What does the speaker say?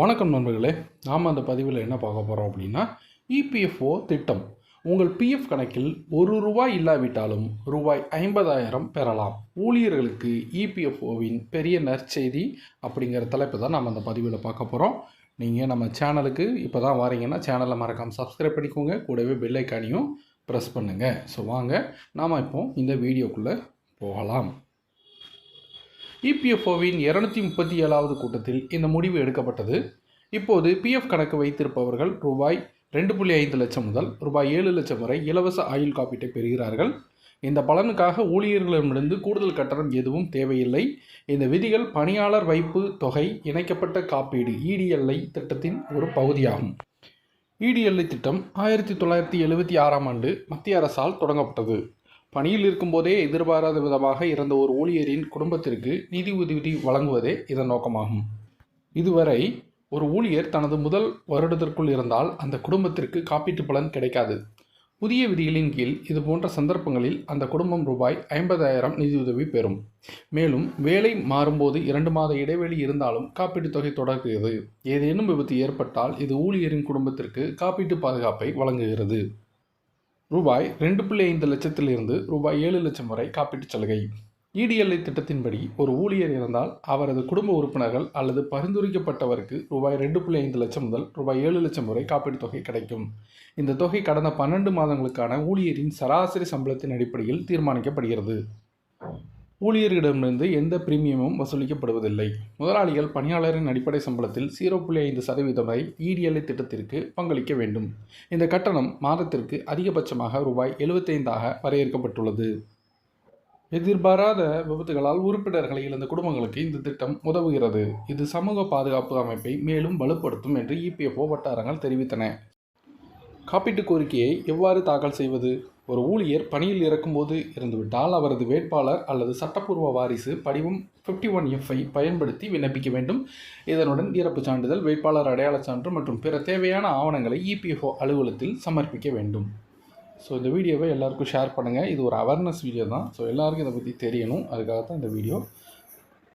வணக்கம் நண்பர்களே நாம் அந்த பதிவில் என்ன பார்க்க போகிறோம் அப்படின்னா இபிஎஃப்ஓ திட்டம். உங்கள் பிஎஃப் கணக்கில் ஒரு ரூபாய் இல்லாவிட்டாலும் ரூபாய் ஐம்பதாயிரம் பெறலாம். ஊழியர்களுக்கு இபிஎஃப்ஓவின் பெரிய நற்செய்தி அப்படிங்கிற தலைப்பு தான் நம்ம அந்த பதிவில் பார்க்க போகிறோம் நீங்கள் நம்ம சேனலுக்கு இப்போ தான் வரீங்கன்னா சேனலை மறக்காமல் சப்ஸ்கிரைப் பண்ணிக்கோங்க. கூடவே பெல்லைக்கானியும் ப்ரெஸ் பண்ணுங்கள் ஸோ வாங்க நாம் இப்போ இந்த வீடியோக்குள்ளே போகலாம். இபிஎஃப்ஓவின் இரநூத்தி முப்பத்தி ஏழாவது கூட்டத்தில் இந்த முடிவு எடுக்கப்பட்டது. இப்போது பிஎஃப் கணக்கு வைத்திருப்பவர்கள் ரூபாய் ரெண்டு புள்ளி ஐந்து லட்சம் முதல் ரூபாய் ஏழு லட்சம் வரை இலவச ஆயுள் காப்பீட்டை பெறுகிறார்கள். இந்த பலனுக்காக ஊழியர்களிடமிருந்து கூடுதல் கட்டணம் எதுவும் தேவையில்லை. இந்த விதிகள் பணியாளர் வைப்பு தொகை இணைக்கப்பட்ட காப்பீடு இடிஎல்ஐ திட்டத்தின் ஒரு பகுதியாகும். இடிஎல்ஐ திட்டம் ஆயிரத்தி தொள்ளாயிரத்தி எழுபத்தி ஆறாம் ஆண்டு மத்திய அரசால் தொடங்கப்பட்டது. பணியில் இருக்கும்போதே எதிர்பாராத விதமாக இறந்த ஒரு ஊழியரின் குடும்பத்திற்கு நிதி உதவி வழங்குவதே இதன் நோக்கமாகும். இதுவரை ஒரு ஊழியர் தனது முதல் வருடத்திற்குள் இருந்தால் அந்த குடும்பத்திற்கு காப்பீட்டு பலன் கிடைக்காது. புதிய விதிகளின் கீழ் இது போன்ற சந்தர்ப்பங்களில் அந்த குடும்பம் ரூபாய் ஐம்பதாயிரம் நிதியுதவி பெறும். மேலும் வேலை மாறும்போது இரண்டு மாத இடைவெளி இருந்தாலும் காப்பீட்டுத் தொகை தொடர்கிறது. ஏதேனும் விபத்து ஏற்பட்டால் இது ஊழியரின் குடும்பத்திற்கு காப்பீட்டு பாதுகாப்பை வழங்குகிறது. ரூபாய் ரெண்டு புள்ளி ஐந்து லட்சத்திலிருந்து ரூபாய் ஏழு லட்சம் வரை காப்பீட்டுச் சலுகை. இடிஎல்ஐ திட்டத்தின்படி ஒரு ஊழியர் இருந்தால் அவரது குடும்ப உறுப்பினர்கள் அல்லது பரிந்துரைக்கப்பட்டவருக்கு ரூபாய் ரெண்டு புள்ளி ஐந்து லட்சம் முதல் ரூபாய் ஏழு லட்சம் வரை காப்பீட்டுத் தொகை கிடைக்கும். இந்த தொகை கடந்த பன்னெண்டு மாதங்களுக்கான ஊழியரின் சராசரி சம்பளத்தின் அடிப்படையில் தீர்மானிக்கப்படுகிறது. ஊழியர்களிடமிருந்து எந்த பிரீமியமும் வசூலிக்கப்படுவதில்லை. முதலாளிகள் பணியாளரின் அடிப்படை சம்பளத்தில் ஜீரோ புள்ளி ஐந்து சதவீதம் வரை இடிஎல்ஐ திட்டத்திற்கு பங்களிக்க வேண்டும். இந்த கட்டணம் மாதத்திற்கு அதிகபட்சமாக ரூபாய் எழுபத்தைந்தாக வரையறுக்கப்பட்டுள்ளது. எதிர்பாராத விபத்துகளால் உறுப்பினர்களை இழந்த குடும்பங்களுக்கு இந்த திட்டம் உதவுகிறது. இது சமூக பாதுகாப்பு அமைப்பை மேலும் வலுப்படுத்தும் என்று இபிஎஃப்ஓ வட்டாரங்கள் தெரிவித்தன. காப்பீட்டு கோரிக்கையை எவ்வாறு தாக்கல் செய்வது? ஒரு ஊழியர் பணியில் இறக்கும்போது இருந்துவிட்டால் அவரது வேட்பாளர் அல்லது சட்டப்பூர்வ வாரிசு படிவம் ஃபிஃப்டி ஒன் எஃப்ஐ பயன்படுத்தி விண்ணப்பிக்க வேண்டும். இதனுடன் ஈரப்பு சான்றிதழ் வேட்பாளர் அடையாளச் சான்று மற்றும் பிற தேவையான ஆவணங்களை இபிஎஃப்ஓ அலுவலகத்தில் சமர்ப்பிக்க வேண்டும். ஸோ இந்த வீடியோவை எல்லாருக்கும் ஷேர் பண்ணுங்கள் இது ஒரு அவேர்னஸ் வீடியோ தான். ஸோ எல்லாருக்கும் இதை பற்றி தெரியணும். அதுக்காக தான் இந்த வீடியோ.